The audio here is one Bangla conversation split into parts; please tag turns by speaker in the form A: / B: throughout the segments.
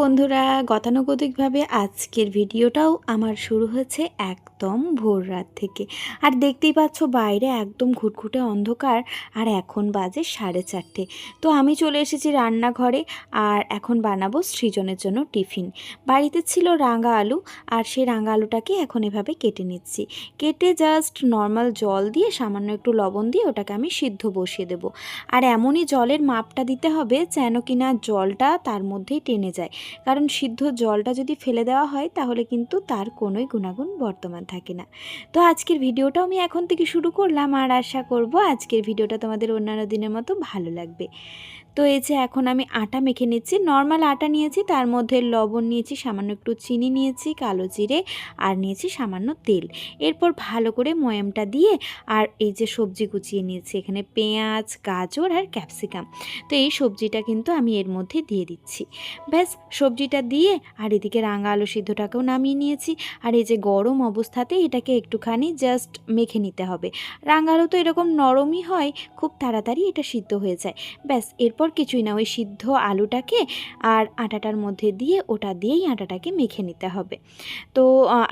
A: বন্ধুরা গতানুগতিকভাবে আজকের ভিডিওটাও আমার শুরু হয়েছে একদম ভোর রাত থেকে। আর দেখতেই পাচ্ছ বাইরে একদম ঘুটঘুটে অন্ধকার, আর এখন বাজে সাড়ে চারটে। তো আমি চলে এসেছি রান্নাঘরে, আর এখন বানাবো সৃজনের জন্য টিফিন। বাড়িতে ছিল রাঙা আলু, আর সেই রাঙা আলুটাকে এখন এভাবে কেটে নিচ্ছি। কেটে জাস্ট নর্মাল জল দিয়ে, সামান্য একটু লবণ দিয়ে ওটাকে আমি সিদ্ধ বসিয়ে দেবো। আর এমনই জলের মাপটা দিতে হবে যেন কিনা জলটা তার মধ্যেই টেনে যায়। কারণ সিদ্ধ জলটা যদি ফেলে দেওয়া হয়, তাহলে কিন্তু তার কোনোই গুণাগুণ বর্তমান থাকে না। তো আজকের ভিডিওটাও আমি এখন থেকে শুরু করলাম আর আশা করব আজকের ভিডিওটা তোমাদের অন্যান্য দিনের মতো ভালো লাগবে। তো এই যে এখন আমি আটা মেখে নিচ্ছি। নর্মাল আটা নিয়েছি, তার মধ্যে লবণ নিয়েছি, সামান্য একটু চিনি নিয়েছি, কালো জিরে, আর নিয়েছি সামান্য তেল। এরপর ভালো করে ময়ামটা দিয়ে, আর এই যে সবজি কুচিয়ে নিয়েছি, এখানে পেঁয়াজ, গাজর আর ক্যাপসিকাম। তো এই সবজিটা কিন্তু আমি এর মধ্যে দিয়ে দিচ্ছি। ব্যাস, সবজিটা দিয়ে, আর এদিকে রাঙা আলু সিদ্ধটাকেও নামিয়ে নিয়েছি। আর এই যে গরম অবস্থাতে এটাকে একটুখানি জাস্ট মেখে নিতে হবে। রাঙা আলু তো এরকম নরমই হয়, খুব তাড়াতাড়ি এটা সিদ্ধ হয়ে যায়। ব্যাস, এরপর কিছুই না, ওই সিদ্ধ আলুটাকে আর আটাটার মধ্যে দিয়ে ওটা দিয়েই আটাটাকে মেখে নিতে হবে। তো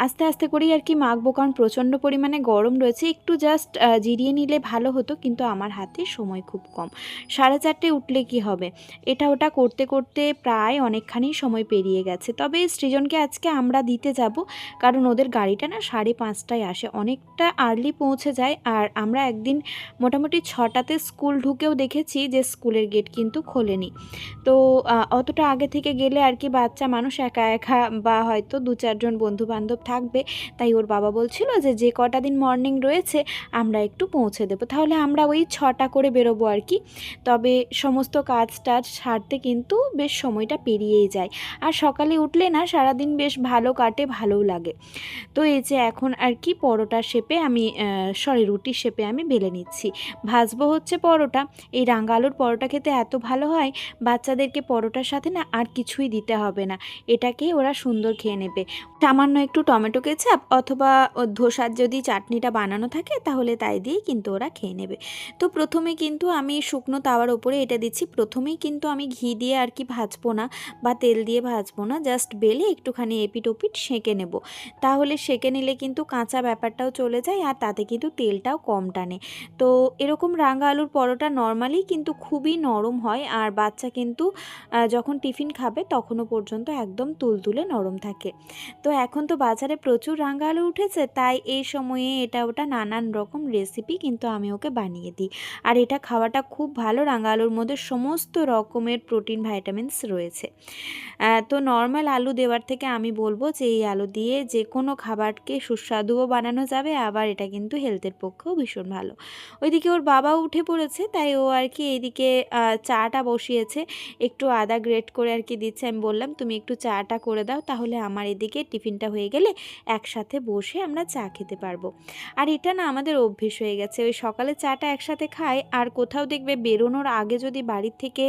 A: আস্তে আস্তে করেই আর কি মাখবো, কারণ প্রচণ্ড পরিমাণে গরম রয়েছে। একটু জাস্ট জিরিয়ে নিলে ভালো হতো, কিন্তু আমার হাতে সময় খুব কম। সাড়ে চারটে উঠলে কি হবে? এটা ওটা করতে করতে প্রায় অনেকখানি সময় পেরিয়ে গেছে। তবে সৃজনকে আজকে আমরা দিতে যাব, কারণ ওদের গাড়িটা না সাড়ে পাঁচটায় আসে। অনেকটা আর্লি পৌঁছে যায়, আর আমরা একদিন মোটামুটি ছটাতে স্কুল ঢুকেও দেখেছি যে স্কুলের গেট কিন্তু খোলেনি। তো অতটা আগে থেকে গেলে আর কি বাচ্চা মানুষ একা একা বা হয়তো দু চারজন বন্ধু বান্ধব থাকবে, তাই ওর বাবা বলছিল যে যে কটা দিন মর্নিং রয়েছে, আমরা একটু পৌঁছে দেবো। তাহলে আমরা ওই ছটা করে বেরোবো আর কি। তবে সমস্ত কাজ টাজ সারতে কিন্তু বেশ সময়টা পেরিয়েই যায়। আর সকালে উঠলে না, সারাদিন বেশ ভালো কাটে, ভালোও লাগে। তো এই যে এখন আর কি পরোটা শেপে আমি সরি, রুটির শেপে আমি বেলে নিচ্ছি। ভাজবো হচ্ছে পরোটা। এই রাঙা আলুর পরোটা খেতে এত ভালো হয়, বাচ্চাদেরকে পরোটার সাথে না আর কিছুই দিতে হবে না। এটাকেই ওরা সুন্দর খেয়ে নেবে। সামান্য একটু টমেটো কেচাপ অথবা ধোসার যদি চাটনিটা বানানো থাকে, তাহলে তাই দিয়েই কিন্তু ওরা খেয়ে নেবে। তো প্রথমে কিন্তু আমি শুকনো তাওয়ার ওপরে এটা দিচ্ছি। প্রথমেই কিন্তু আমি ঘি দিয়ে আর কি ভাজবো না বা তেল দিয়ে ভাজবো না, জাস্ট বেলে একটুখানি এপিট ওপিট সেঁকে নেব। তাহলে সেঁকে নিলে কিন্তু কাঁচা ব্যাপারটাও চলে যায় আর তাতে কিন্তু তেলটাও কম টানে। তো এরকম রাঙা আলুর পরোটা নর্মালি কিন্তু খুবই নরম হয় আর বাচ্চা কিন্তু যখন টিফিন খাবে তখনও পর্যন্ত একদম তুলতুলে নরম থাকে। তো এখন তো বাজারে প্রচুর রাঙা আলু উঠেছে, তাই এই সময়ে এটা ওটা নানান রকম রেসিপি কিন্তু আমি ওকে বানিয়ে দিই। আর এটা খাওয়াটা খুব ভালো রাঙা আলুর মধ্যে সমস্ত রকমের প্রোটিন ভাইটামিনস রয়েছে। তো নর্মাল আলু দেওয়ার থেকে আমি বলব যে এই আলু দিয়ে যে কোনো খাবারকে সুস্বাদুও বানানো যাবে, আবার এটা কিন্তু হেলথের পক্ষেও ভীষণ ভালো। ওইদিকে ওর বাবাও উঠে পড়েছে, তাই ও আর কি এইদিকে চাটা বসিয়েছে, একটু আদা গ্রেট করে আর কি দিচ্ছে, আমি বললাম, তুমি একটু চাটা করে দাও, তাহলে আমার এদিকে টিফিনটা হয়ে গেলে একসাথে বসে আমরা চা খেতে পারব। আর এটা না আমাদের অভ্যেস হয়ে গেছে, ওই সকালে চাটা একসাথে খাই, আর কোথাও দেখবে বেরোনোর আগে যদি বাড়ির থেকে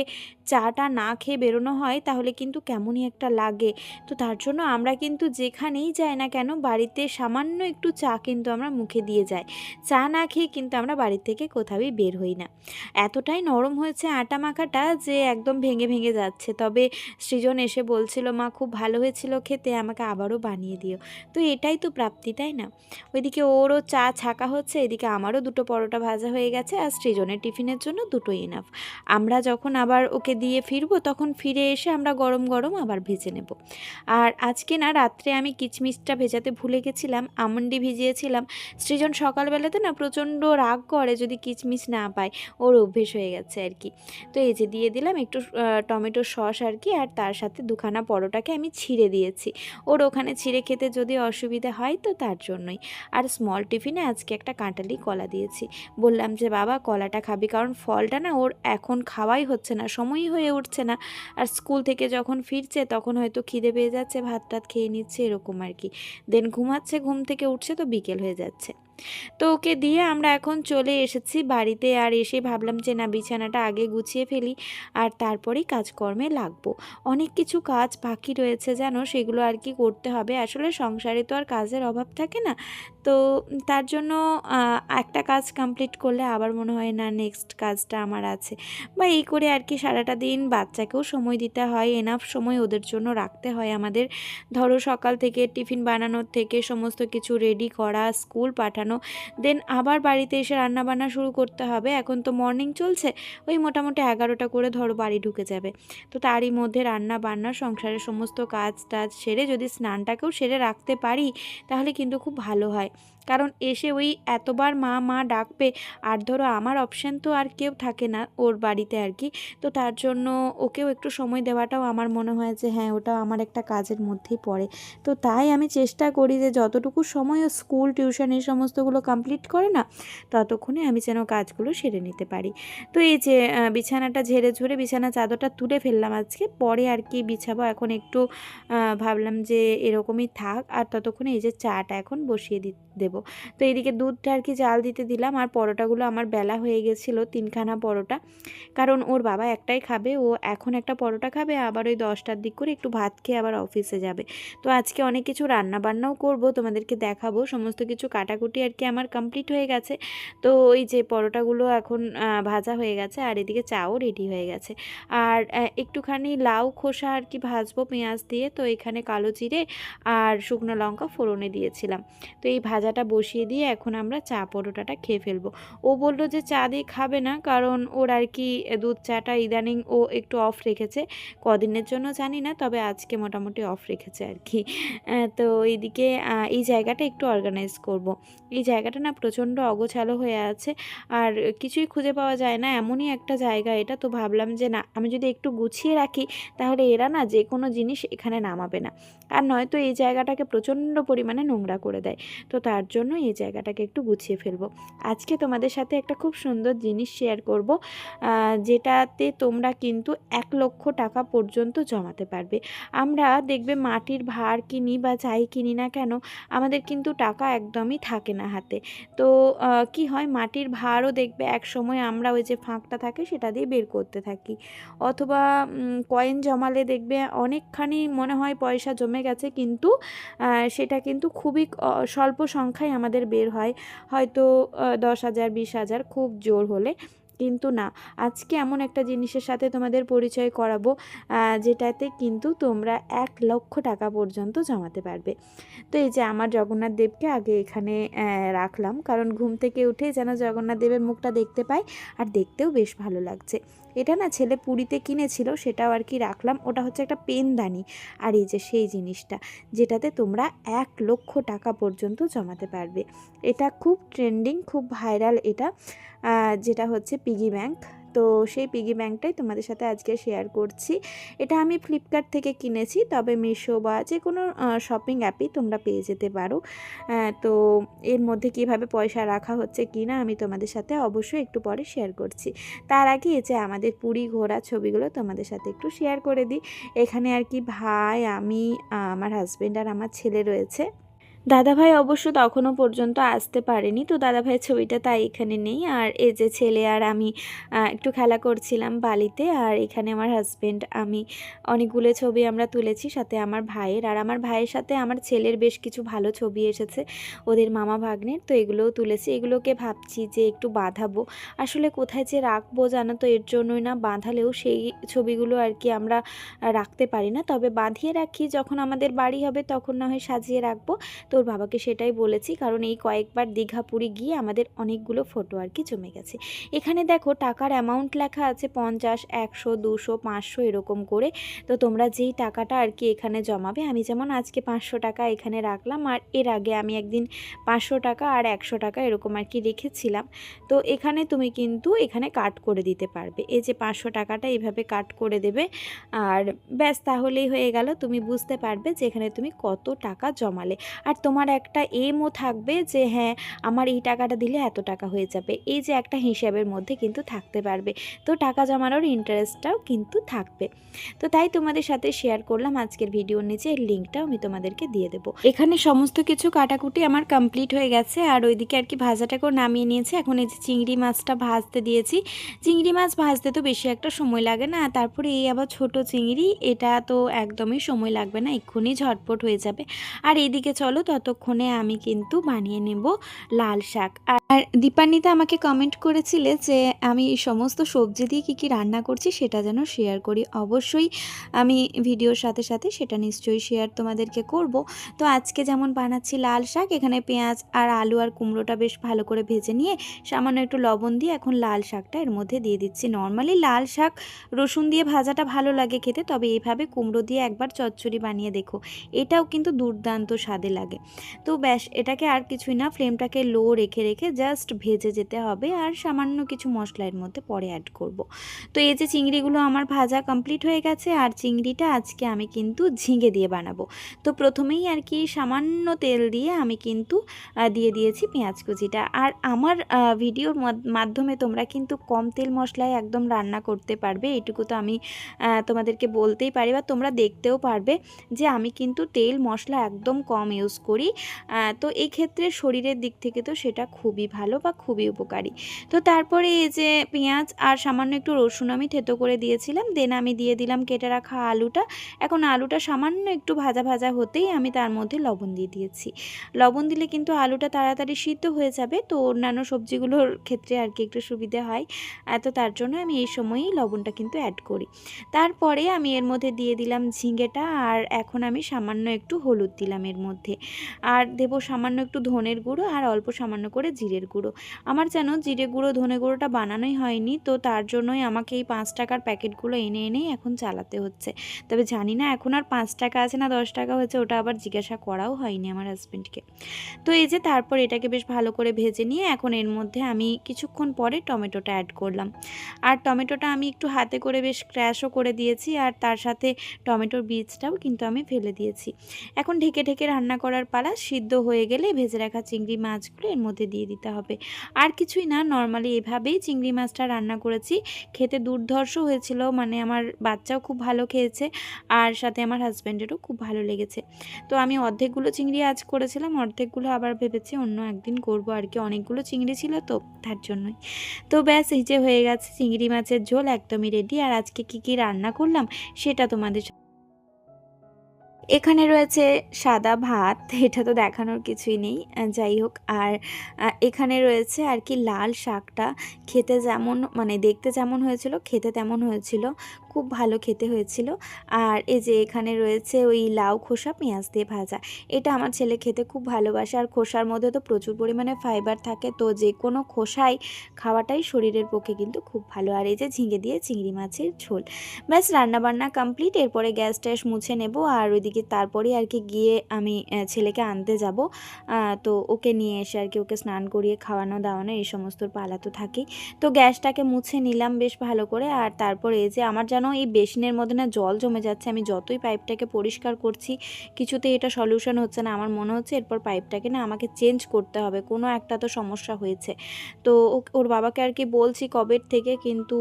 A: চাটা না খেয়ে বেরোনো হয়, তাহলে কিন্তু কেমনই একটা লাগে। তো তার জন্য আমরা কিন্তু যেখানেই যাই না কেন, বাড়িতে সামান্য একটু চা কিন্তু আমরা মুখে দিয়ে যাই। চা না খেয়ে কিন্তু আমরা বাড়ির থেকে কোথাওই বের হই না। এতটাই নরম হয়েছে আটা মাখাটা যে একদম ভেঙে ভেঙে যাচ্ছে। তবে সৃজন এসে বলছিল, মা, খুব ভালো হয়েছিল খেতে, আমাকে আবারও বানিয়ে দিও। তো এটাই তো প্রাপ্তি, তাই না? ওইদিকে ওরও চা ছাকা হচ্ছে, এদিকে আমারও দুটো পরোটা ভাজা হয়ে গেছে আর সৃজনের টিফিনের জন্য দুটো ইনাফ আমরা যখন আবার ওকে দিয়ে ফিরবো, তখন ফিরে এসে আমরা গরম গরম আবার ভেজে নেব। আর আজকে না, রাত্রে আমি কিচমিচটা ভেজাতে ভুলে গেছিলাম, আমন্ডি ভিজিয়েছিলাম। সৃজন সকালবেলাতে না প্রচণ্ড রাগ করে যদি কিচমিচ না পায়, ওর অভ্যেস হয়ে গেছে আর কি। তো এই যে দিয়ে দিলাম একটু টমেটো সস আর কি, আর তার সাথে দুখানা পরোটাকে আমি ছিঁড়ে দিয়েছি। ওর ওখানে ছিঁড়ে খেতে যদি অসুবিধা হয় তো তার জন্যই। আর স্মল টিফিনে আজকে একটা কাঁটালি কলা দিয়েছি। বললাম যে, বাবা, কলাটা খাবি। কারণ ফলটা না ওর এখন খাওয়াই হচ্ছে না, সময়ই হয়ে উঠছে না। আর স্কুল থেকে যখন ফিরছে তখন হয়তো খিদে পেয়ে যাচ্ছে, ভাত টাত খেয়ে নিচ্ছে, এরকম আর কি। দেন ঘুমাচ্ছে, ঘুম থেকে উঠছে তো বিকেল হয়ে যাচ্ছে। তো ওকে দিয়ে আমরা এখন চলে এসেছি বাড়িতে আর এসে ভাবলাম যে না, বিছানাটা আগে গুছিয়ে ফেলি আর তারপরেই কাজকর্মে লাগবো। অনেক কিছু কাজ বাকি রয়েছে যেন সেগুলো আর কি করতে হবে। আসলে সংসারে তো আর কাজের অভাব থাকে না। তো তার জন্য একটা কাজ কমপ্লিট করলে আবার মনে হয়, না নেক্সট কাজটা আমার আছে। বা এই করে আর কি সারাটা দিন বাচ্চাকেও সময় দিতে হয় এনাফ সময় ওদের জন্য রাখতে হয় আমাদের। ধরো সকাল থেকে টিফিন বানানোর থেকে সমস্ত কিছু রেডি করা স্কুল পাঠানো দেন আবার বাড়িতে এসে রান্না বান্না শুরু করতে হবে। এখন তো মর্নিং চলছে, ওই মোটামুটি এগারোটা করে ধরো বাড়ি ঢুকে যাবে। তো তারই মধ্যে রান্না বান্না সংসারের সমস্ত কাজ টাজ সেরে যদি স্নানটাকেও সেরে রাখতে পারি, তাহলে কিন্তু খুব ভালো হয়। কারণ এসে ওই এতবার মা মা ডাকবে, আর ধরো আমার অপশান তো আর কেউ থাকে না ওর বাড়িতে আর কি, তো তার জন্য ওকেও একটু সময় দেওয়াটাও আমার মনে হয় যে হ্যাঁ ওটাও আমার একটা কাজের মধ্যেই পড়ে। তো তাই আমি চেষ্টা করি যে যতটুকু সময় ও স্কুল টিউশন এই সমস্তগুলো কমপ্লিট করে না, ততক্ষণে আমি যেন কাজগুলো সেরে নিতে পারি। তো এই যে বিছানাটা ঝেড়ে ঝুড়ে বিছানা চাদরটা তুলে ফেললাম আজকে, পরে আর কি বিছাবো, এখন একটু ভাবলাম যে এরকমই থাক, আর ততক্ষণে এই যে চাটা এখন বসিয়ে দি দেবো। তো এদিকে দুধটা আর কি জাল দিতে দিলাম আর পরোটাগুলো আমার বেলা হয়ে গেছিল, তিনখানা পরোটা। কারণ ওর বাবা একটাই খাবে, ও এখন একটা পরোটা খাবে, আবার ওই দশটার দিক করে একটু ভাত খেয়ে আবার অফিসে যাবে। তো আজকে অনেক কিছু রান্না বান্নাও করব, তোমাদেরকে দেখাবো, সমস্ত কিছু কাটাকুটি আর কি আমার কমপ্লিট হয়ে গেছে। তো ওই যে পরোটাগুলো এখন ভাজা হয়ে গেছে আর এদিকে চাও রেডি হয়ে গেছে। আর একটুখানি লাউ খোসা আর কি ভাজবো পেঁয়াজ দিয়ে, তো এখানে কালো জিরে আর শুকনো লঙ্কা ফোড়নে দিয়েছিলাম। তো এই ভাজাটা বসিয়ে দিয়ে এখন আমরা চা পরোটাটা খেয়ে ফেলব। ও বলল যে চা দিয়ে খাবে না, কারণ ওর আর কি দুধ চাটা ইদানিং ও একটু অফ রেখেছে। কদিনের জন্য জানি না, তবে আজকে মোটামুটি অফ রেখেছে আর কি। তো এইদিকে এই জায়গাটা একটু অর্গানাইজ করব। এই জায়গাটা না প্রচণ্ড অগোছালো হয়ে আছে, আর কিছুই খুঁজে পাওয়া যায় না, এমনই একটা জায়গা এটা। তো ভাবলাম যে না, আমি যদি একটু গুছিয়ে রাখি, তাহলে এরা না যে কোনো জিনিস এখানে নামাবে না। আর নয়তো এই জায়গাটাকে প্রচণ্ড পরিমাণে নোংরা করে দেয়। তো তার জন্য এই জায়গাটাকে একটু গুছিয়ে ফেলব। আজকে তোমাদের সাথে একটা খুব সুন্দর জিনিস শেয়ার করব যেটাতে তোমরা কিন্তু এক লক্ষ টাকা পর্যন্ত জমাতে পারবে। আমরা দেখবে মাটির ভার কিনি বা যাই কিনি না কেন, আমাদের কিন্তু টাকা একদমই থাকে না হাতে। তো কি হয়? মাটির ভারও দেখবে এক সময় আমরা ওই যে ফাঁকটা থাকে সেটা দিয়ে বের করতে থাকি। অথবা কয়েন জমালে দেখবে অনেকখানি মনে হয় পয়সা জমে গেছে, কিন্তু সেটা কিন্তু খুবই স্বল্প সংখ্যায় আমাদের বের হয়। হয়তো দশ হাজার, বিশ হাজার খুব জোর হলে, কিন্তু না। আজকে এমন একটা জিনিসের সাথে তোমাদের পরিচয় করাবো যেটাতে কিন্তু তোমরা এক লক্ষ টাকা পর্যন্ত জমাতে পারবে। তো এই যে আমার জগন্নাথ দেবকে আগে এখানে রাখলাম, কারণ ঘুম থেকে উঠে যেন জগন্নাথ দেবের মুখটা দেখতে পাই, আর দেখতেও বেশ ভালো লাগছে। এটা না ছেলে পুরীতে কিনেছিল, সেটাও আর কি রাখলাম। ওটা হচ্ছে একটা পেনদানি আর এই যে সেই জিনিসটা, যেটাতে তোমরা এক লক্ষ টাকা পর্যন্ত জমাতে পারবে। এটা খুব ট্রেন্ডিং খুব ভাইরাল এটা। যেটা হচ্ছে পিগি ব্যাংক তো সেই পিগি ব্যাংকটাই তোমাদের সাথে আজকে শেয়ার করছি। এটা আমি ফ্লিপকার্ট থেকে কিনেছি, তবে মিশো বা যে কোনো শপিং অ্যাপেই তোমরা পেয়ে যেতে পারো। তো এর মধ্যে কীভাবে পয়সা রাখা হচ্ছে কি না আমি তোমাদের সাথে অবশ্যই একটু পরে শেয়ার করছি। তার আগে যে আমাদের পুরী ঘোরা ছবিগুলো তোমাদের সাথে একটু শেয়ার করে দিই। এখানে আর কি ভাই, আমি আমার হাজব্যান্ড আর আমার ছেলে রয়েছে। দাদাভাই অবশ্য তখনও পর্যন্ত আসতে পারেনি। তো দাদাভাইয়ের ছবিটা তাই এখানে নেই। আর এই যে ছেলে আর আমি একটু খেলা করছিলাম বালিতে। আর এখানে আমার হাজব্যান্ড আমি অনেকগুলো ছবি আমরা তুলেছি, সাথে আমার ভাইয়ের। আর আমার ভাইয়ের সাথে আমার ছেলের বেশ কিছু ভালো ছবি এসেছে, ওদের মামা ভাগ্নের। তো এগুলোও তুলেছি। এগুলোকে ভাবছি যে একটু বাঁধাবো। আসলে কোথায় যে রাখব জানো তো, এর জন্যই না বাঁধালেও সেই ছবিগুলো আর কি আমরা রাখতে পারি না। তবে বাঁধিয়ে রাখি, যখন আমাদের বাড়ি হবে তখন না হয় সাজিয়ে রাখব। তোর বাবাকে সেটাই বলেছি, কারণ এই কয়েকবার দীঘা পুরী গিয়ে আমাদের অনেকগুলো ফটো আর কি জমে গেছে। এখানে দেখো টাকার অ্যামাউন্ট লেখা আছে পঞ্চাশ, একশো, দুশো, পাঁচশো এরকম করে। তো তোমরা যেই টাকাটা আর কি এখানে জমাবে, আমি যেমন আজকে পাঁচশো টাকা এখানে রাখলাম আর এর আগে আমি একদিন পাঁচশো টাকা আর একশো টাকা এরকম আর কি রেখেছিলাম। তো এখানে তুমি কিন্তু এখানে কাট করে দিতে পারবে। এই যে পাঁচশো টাকাটা এইভাবে কাট করে দেবে আর ব্যাস তাহলেই হয়ে গেল। তুমি বুঝতে পারবে যে এখানে তুমি কত টাকা জমালে। আর তোমার একটা এমও থাকবে যে হ্যাঁ আমার এই টাকাটা দিলে এত টাকা হয়ে যাবে। এই যে একটা হিসাবের মধ্যে কিন্তু থাকতে পারবে। তো টাকা জমানোর ইন্টারেস্টটাও কিন্তু থাকবে। তো তাই তোমাদের সাথে শেয়ার করলাম আজকের ভিডিওর নিচে। এর লিঙ্কটাও আমি তোমাদেরকে দিয়ে দেবো। এখানে সমস্ত কিছু কাটাকুটি আমার কমপ্লিট হয়ে গেছে। আর ওইদিকে আর কি ভাজাটাকেও নামিয়ে নিয়েছি। এখন এই যে চিংড়ি মাছটা ভাজতে দিয়েছি। চিংড়ি মাছ ভাজতে তো বেশি একটা সময় লাগে না। তারপরে এই আবার ছোট চিংড়ি, এটা তো একদমই সময় লাগবে না। এক্ষুনি ঝটপট হয়ে যাবে। আর এইদিকে চলো ততক্ষণে আমি কিন্তু বানিয়ে নেব লাল শাক। আর দীপান্বিতা আমাকে কমেন্ট করেছিলে যে, আমি এই সমস্ত সবজি দিয়ে কী কী রান্না করছি সেটা যেন শেয়ার করি। অবশ্যই আমি ভিডিওর সাথে সাথে সেটা নিশ্চয়ই শেয়ার তোমাদেরকে করব। তো আজকে যেমন বানাচ্ছি লাল শাক, এখানে পেঁয়াজ আর আলু আর কুমড়োটা বেশ ভালো করে ভেজে নিয়ে সামান্য একটু লবণ দিয়ে এখন লাল শাকটা এর মধ্যে দিয়ে দিচ্ছি। নর্মালি লাল শাক রসুন দিয়ে ভাজাটা ভালো লাগে খেতে, তবে এইভাবে কুমড়ো দিয়ে একবার চচ্চড়ি বানিয়ে দেখো, এটাও কিন্তু দুর্দান্ত স্বাদে লাগে। তো ব্যাস, এটাকে আর কিছুই না, ফ্লেমটাকে লো রেখে রেখে জাস্ট ভেজে যেতে হবে আর সামান্য কিছু মশলা এর মধ্যে পরে অ্যাড করব। তো এই যে চিংড়িগুলো আমার ভাজা কমপ্লিট হয়ে গেছে আর চিংড়িটা আজকে আমি কিন্তু ঝিঙে দিয়ে বানাবো তো প্রথমেই আর কি সামান্য তেল দিয়ে আমি কিন্তু দিয়ে দিয়েছি পেঁয়াজ কুচিটা আর আমার ভিডিওর মাধ্যমে তোমরা কিন্তু কম তেল মশলায় একদম রান্না করতে পারবে, এটুকু তো আমি তোমাদেরকে বলতেই পারি বা তোমরা দেখতেও পারবে যে আমি কিন্তু তেল মশলা একদম কম ইউজ করি। তো এই ক্ষেত্রে শরীরের দিক থেকে তো সেটা খুবই ভালো বা খুবই উপকারী। তো তারপরে এই যে পেঁয়াজ আর সামান্য একটু রসুন আমি থেতো করে দিয়েছিলাম দেন আমি দিয়ে দিলাম কেটে রাখা আলুটা। এখন আলুটা সামান্য একটু ভাজা ভাজা হতেই আমি তার মধ্যে লবণ দিয়ে দিয়েছি। লবণ দিলে কিন্তু আলুটা তাড়াতাড়ি সিদ্ধ হয়ে যাবে, তো অন্যান্য সবজিগুলোর ক্ষেত্রে আর কি একটু সুবিধে হয়। তো তার জন্য আমি এই সময়ই লবণটা কিন্তু অ্যাড করি। তারপরে আমি এর মধ্যে দিয়ে দিলাম ঝিঙ্গেটা, আর এখন আমি সামান্য একটু হলুদ দিলাম এর মধ্যে। আর দেবো সামান্য একটু ধনের গুঁড়ো আর অল্প সামান্য করে জিরের গুঁড়ো। আমার যেন জিরে গুঁড়ো, ধনে গুঁড়োটা বানানোই হয়নি, তো তার জন্যই আমাকে এই পাঁচ টাকার প্যাকেটগুলো এনে এনেই এখন চালাতে হচ্ছে। তবে জানি না এখন আর পাঁচ টাকা আছে না দশ টাকা হয়েছে, ওটা আবার জিজ্ঞাসা করাও হয়নি আমার হাজব্যান্ডকে তো এই যে তারপর এটাকে বেশ ভালো করে ভেজে নিয়ে এখন এর মধ্যে আমি কিছুক্ষণ পরে টমেটোটা অ্যাড করলাম। আর টমেটোটা আমি একটু হাতে করে বেশ ক্র্যাশও করে দিয়েছি, আর তার সাথে টমেটোর বীজটাও কিন্তু আমি ফেলে দিয়েছি। এখন ঢেকে ঢেকে রান্না করার পালা সিদ্ধ হয়ে গেলে ভেজে রাখা চিংড়ি মাছগুলো এর মধ্যে দিয়ে দিতে হবে। আর কিছুই না নর্মালি এভাবেই চিংড়ি মাছটা রান্না করেছি। খেতে দুর্ধর্ষ হয়েছিল মানে আমার বাচ্চাও খুব ভালো খেয়েছে আর সাথে আমার হাজব্যান্ডেরও খুব ভালো লেগেছে। তো আমি অর্ধেকগুলো চিংড়ি আজ করেছিলাম, অর্ধেকগুলো আবার ভেবেছি অন্য একদিন করব আর কি, অনেকগুলো চিংড়ি ছিল তো তার জন্যই। তো ব্যাস, এই যে হয়ে গেছে চিংড়ি মাছের ঝোল, একদমই রেডি আর আজকে কি কি রান্না করলাম, সেটা তোমাদের এখানে রয়েছে সাদা ভাত, এটা তো দেখানোর কিছুই নেই যাই হোক, আর এখানে রয়েছে আর কি লাল শাকটা, খেতে যেমন মানে দেখতে যেমন হয়েছিল, খেতে তেমন হয়েছিল খুব ভালো খেতে হয়েছিল। আর এই যে এখানে রয়েছে ওই লাউ খোসা, পেঁয়াজ দিয়ে ভাজা। এটা আমার ছেলে খেতে খুব ভালোবাসে। আর খোসার মধ্যে তো প্রচুর পরিমাণে ফাইবার থাকে। তো যে কোনো খোসাই খাওয়াটাই শরীরের পক্ষে কিন্তু খুব ভালো। আর এই যে ঝিঙে দিয়ে চিংড়ি মাছের ঝোল। ব্যাস, রান্নাবান্না কমপ্লিট এরপরে গ্যাস ট্যাস মুছে নেব। আর ওইদিকে তারপরে আর কি গিয়ে আমি ছেলেকে আনতে যাব। তো ওকে নিয়ে এসে আর কি ওকে স্নান করিয়ে খাওয়ানো দাওয়ানো এই সমস্ত পালা তো থাকেই। তো গ্যাসটাকে মুছে নিলাম বেশ ভালো করে। আর তারপরে এই যে আমার যেন এই বেসিনের মধ্যে না জল জমে যাচ্ছে। আমি যতই পাইপটাকে পরিষ্কার করছি কিছুতেই এটা সলিউশন হচ্ছে না। আমার মনে হচ্ছে এরপর পাইপটাকে না আমাকে চেঞ্জ করতে হবে। কোনো একটা তো সমস্যা হয়েছে। তো ওর বাবাকে আর কি বলছি কবের থেকে, কিন্তু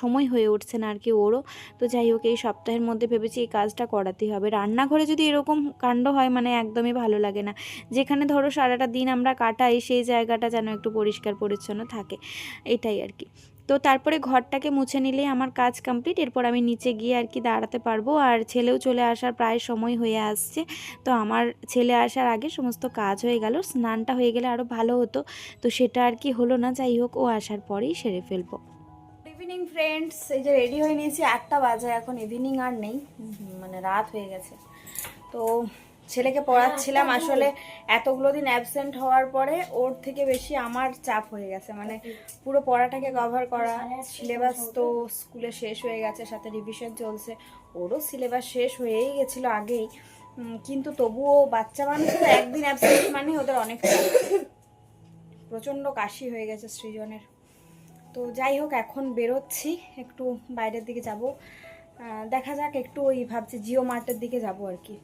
A: সময় হয়ে উঠছে না আর কি ওরও। তো যাই হোক, এই সপ্তাহের মধ্যে ভেবেছি এই কাজটা করাতেই হবে। রান্নাঘরে যদি এরকম কাণ্ড হয় মানে একদমই ভালো লাগে না। যেখানে ধরো সারাটা দিন আমরা কাটাই, সেই জায়গাটা যেন একটু পরিষ্কার পরিচ্ছন্ন থাকে। এটাই আর কি। তো তারপরে ঘরটাকে মুছে নিলেই আমার কাজ কমপ্লিট। এরপর আমি নিচে গিয়ে আর কি দাঁড়াতে পারব। আর ছেলেও চলে আসার প্রায় সময় হয়ে আসছে। তো আমার ছেলে আসার আগে সমস্ত কাজ হয়ে গেল, স্নানটা হয়ে গেলে আরও ভালো হতো। তো সেটা আর কি হলো না, যাই হোক, ও আসার পরেই সেরে ফেলব।
B: ইভিনিং ফ্রেন্ডস এই যে রেডি হয়ে নিয়েছি, আটটা বাজে এখন ইভিনিং আর নেই। মানে রাত হয়ে গেছে। তো ছেলেকে পড়াচ্ছিলাম আসলে এতগুলো দিন অ্যাবসেন্ট হওয়ার পরে ওর থেকে বেশি আমার চাপ হয়ে গেছে। মানে পুরো পড়াটাকে কভার করা সিলেবাস তো। স্কুলে শেষ হয়ে গেছে সাথে রিভিশন চলছে। ওরও সিলেবাস শেষ হয়েই গেছিল আগেই। কিন্তু তবুও বাচ্চা মানুষ তো একদিন অ্যাবসেন্ট মানে ওদের অনেক। প্রচণ্ড কাশি হয়ে গেছে সৃজনের। তো যাই হোক এখন বেরোচ্ছি একটু বাইরের দিকে যাব। দেখা যাক একটু ওই ভাবছি জিও মার্টের দিকে যাব আর কি।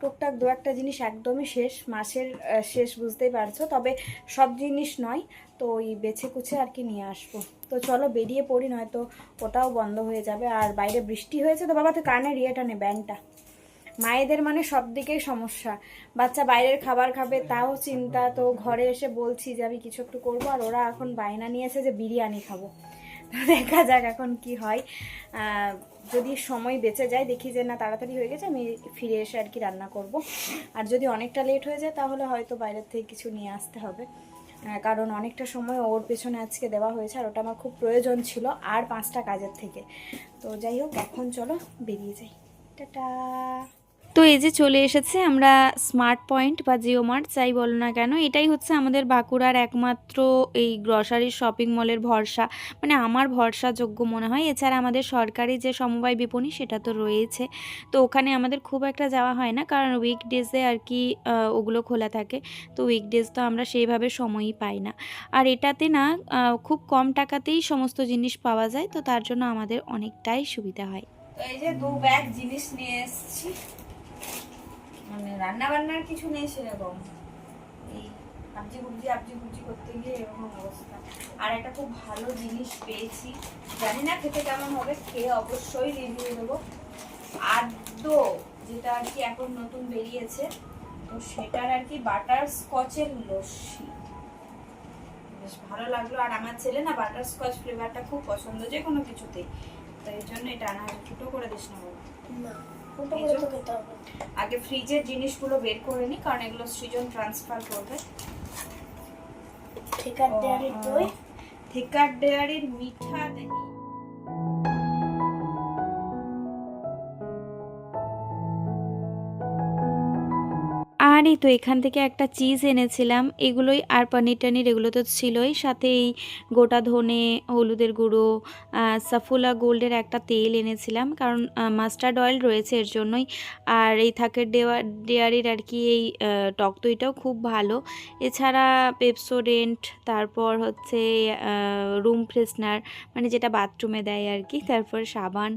B: টুকটাক দু একটা জিনিস একদমই শেষ, মাসের শেষ বুঝতেই পারছ। তবে সব জিনিস নয়, তো ওই বেছে কুছে আর কি নিয়ে আসব। তো চলো বেরিয়ে পড়ি, নয়তো ওটাও বন্ধ হয়ে যাবে। আর বাইরে বৃষ্টি হয়েছে তো বাবা, তুই কানের ইয়েটা নে ব্যান্ডটা মায়েদের মানে সব দিকেই সমস্যা। বাচ্চা বাইরের খাবার খাবে, তাও চিন্তা। তো ঘরে এসে বলছি যে আমি কিছু একটু করব, আর ওরা এখন বায়না নিয়েছে যে বিরিয়ানি খাব। তো দেখা যাক এখন কি হয়। যদি সময় বেঁচে যায়, দেখি যে না, তাড়াতাড়ি হয়ে গেছে, আমি ফিরে এসে আর কি রান্না করব। আর যদি অনেকটা লেট হয়ে যায়, তাহলে হয়তো বাইরের থেকে কিছু নিয়ে আসতে হবে। কারণ অনেকটা সময় ওর পেছনে আজকে দেওয়া হয়েছে, আর ওটা আমার খুব প্রয়োজন ছিল আর পাঁচটা কাজের থেকে। তো যাই হোক, এখন চলো বেরিয়ে যাই। টাটা!
A: তো এই যে চলে এসেছে, আমরা স্মার্ট পয়েন্ট বা জিও মার্ট যাই বলো না কেন, এটাই হচ্ছে আমাদের বাঁকুড়ার একমাত্র এই গ্রসারির শপিং মলের ভরসা। মানে আমার ভরসাযোগ্য মনে হয়, এছাড়া আমাদের সরকারি যে সমবায় বিপণী সেটা তো রয়েছে। তো ওখানে আমাদের খুব একটা যাওয়া হয় না, কারণ উইকডেজে আর কি ওগুলো খোলা থাকে। তো উইকডেজ তো আমরা সেইভাবে সময়ই পাই না। আর এটাতে না খুব কম টাকাতেই সমস্ত জিনিস পাওয়া যায়, তো তার জন্য আমাদের অনেকটাই সুবিধা হয়।
B: তো এই যে দু ব্যাগ জিনিস নিয়ে এসেছি। মানে রান্না বান্নার কিছু নেই সেরকম। এই আবজি গুবজি আবজি গুবজি করতে গিয়ে এরকম অবস্থা। আর একটা খুব ভালো জিনিস পেয়েছি। জানি না খেতে কেমন হবে, খেয়ে অবশ্যই রিভিউ দেবো। আদ্য যেটা আর কি এখন নতুন বেরিয়েছে, তো সেটার আর কি বাটার স্কচের লস্যি। বেশ ভালো লাগল। আর আমার ছেলে না বাটার স্কচ ফ্লেভারটা খুব পছন্দ যে কোনো কিছুতেই। তো এই জন্য এটা আনা। ছোটো করে দিস না
C: না।
B: আগে ফ্রিজের জিনিসগুলো বের করে নি কারণ এগুলো সৃজন ট্রান্সফার করবে।
C: ঠিকার ডেয়ারির দই?
B: থিকার ডেয়ারির মিঠা দই
A: আর এই তো এখান থেকে একটা চিজ এনেছিলাম। এগুলোই আর পনির টানির এগুলো তো ছিলই। সাথে এই গোটা ধনে, হলুদের গুঁড়ো সাফুলা গোল্ডের একটা তেল এনেছিলাম। কারণ মাস্টার্ড অয়েল রয়েছে এর জন্যই। আর এই থাকের ডেওয়া ডেয়ারির আর কি এই টক দইটাও খুব ভালো। এছাড়া পেপসোডেন্ট তারপর হচ্ছে রুম ফ্রেশনার মানে যেটা বাথরুমে দেয় আর কি, তারপর সাবান।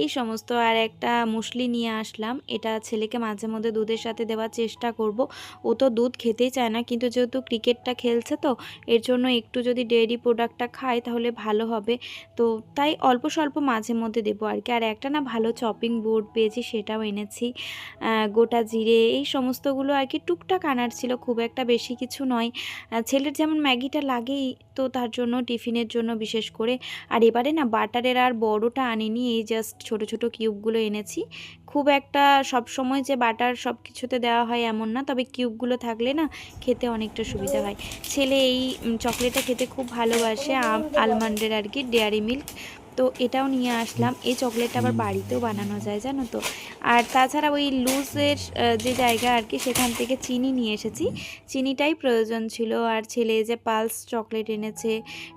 A: এই সমস্ত আর একটা মুসলি নিয়ে আসলাম। এটা ছেলেকে মাঝে মধ্যে দুধের সাথে দেওয়ার চেষ্টা করব। ও তো দুধ খেতেই চায় না, কিন্তু যেহেতু ক্রিকেটটা খেলছে তো, এর জন্য একটু যদি ডেয়ারি প্রোডাক্টটা খায় তাহলে ভালো হবে। তো তাই অল্প স্বল্প মাঝে মধ্যে দেবো আর কি। আর একটা না ভালো চপিং বোর্ড পেয়েছি, সেটাও এনেছি। গোটা জিরে, এই সমস্তগুলো আর কি টুকটাক আনার ছিল, খুব একটা বেশি কিছু নয়। ছেলের যেমন ম্যাগিটা লাগেই, তো তার জন্য টিফিনের জন্য বিশেষ করে। আর এবারে না বাটারের আর বড়টা আনিনি, এই জাস্ট ছোট ছোট কিউবগুলো এনেছি। খুব একটা সব সময় যে বাটার সব কিছুতে দেওয়া হয় এমন না, তবে কিউবগুলো থাকলে না খেতে অনেকটা সুবিধা হয়। ছেলে এই চকলেটটা খেতে খুব ভালোবাসে আলমন্ডের আর কি, ডেয়ারি মিল্ক। তো এটাও নিয়ে আসলাম। এই চকলেটটা আবার বাড়িতেও বানানো যায়, জানো তো? আর তাছাড়া ওই লুজের যে জায়গা আর কি, সেখান থেকে চিনি নিয়ে এসেছি। চিনিটাই প্রয়োজন ছিল। আর ছেলে যে পালস চকলেট এনেছে,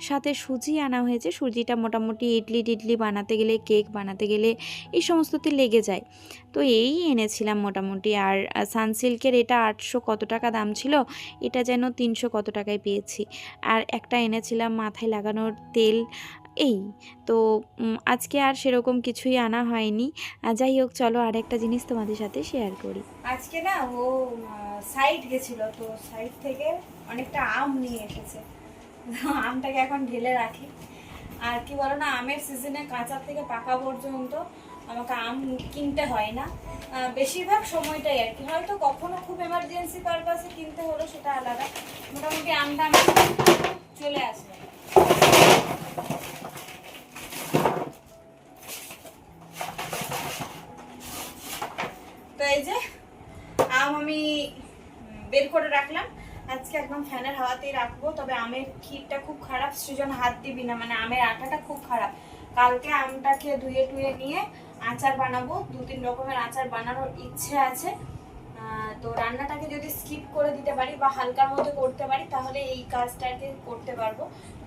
A: সাথে সুজি আনা হয়েছে। সুজিটা মোটামুটি ইডলি টিডলি বানাতে গেলে, কেক বানাতে গেলে, এই সমস্ততে লেগে যায়। তো এই এনেছিলাম মোটামুটি। আর সানসিল্কের এটা আটশো কত টাকা দাম ছিল? এটা যেন তিনশো কত টাকায় পেয়েছি। আর একটা এনেছিলাম মাথায় লাগানোর তেল। এই। তো আজকে আর সেরকম কিছুই আনা হয়নি। যাই হোক, চলো আর একটা জিনিস তোমাদের সাথে শেয়ার করি।
B: আজকে না, ও সাইড গেছিল, তো সাইড থেকে অনেকটা আম নিয়ে এসেছে। আমটাকে এখন ঢেলে রাখি। আর কি বলো না আমের সিজনে কাঁচা থেকে পাকা পর্যন্ত আমাকে আম কিনতে হয় না। বেশিরভাগ সময়টাই আর কি। হয়তো কখনো খুব এমার্জেন্সি পারপাসে কিনতে হলো, সেটা আলাদা। মোটামুটি আমটা আমি চলে আসবে তো এই যে আম আমি উম, বের করে রাখলাম। আজকে একদম ফ্যানের হাওয়াতেই রাখব, তবে আমের ক্ষীরটা খুব খারাপ, সৃজন হাত দিবি না মানে আমের আটাটা খুব খারাপ। কালকে আমটাকে ধুয়ে টুয়ে নিয়ে আচার বানাবো, দু তিন রকমের আচার বানানোর ইচ্ছে আছে। তো রান্নাটাকে যদি স্কিপ করে দিতে পারি বা হালকার মধ্যে করতে পারি, তাহলে এই কাজটাকে করতে পারব।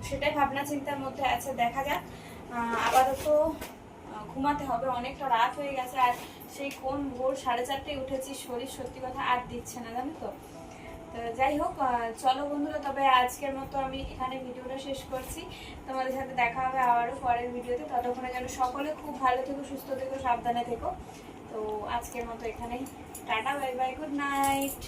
B: সেটাই ভাবনা চিন্তার মধ্যে আছে, দেখা যাক। আপাতত ঘুমাতে হবে, অনেকটা রাত হয়ে গেছে, আর সেই কোন ভোর সাড়ে চারটায় উঠেছি, শরীর সত্যি কথা আর দিচ্ছে না, জানো তো? তো যাই হোক চলো বন্ধুরা, তবে আজকের মতো আমি এখানে ভিডিওটা শেষ করছি। তোমাদের সাথে দেখা হবে আবারও পরের ভিডিওতে। ততক্ষণে যেন সকলে খুব ভালো থেকো, সুস্থ থেকো, সাবধানে থেকো। তো আজকের মতো এখানেই। Tata, bye bye, good night.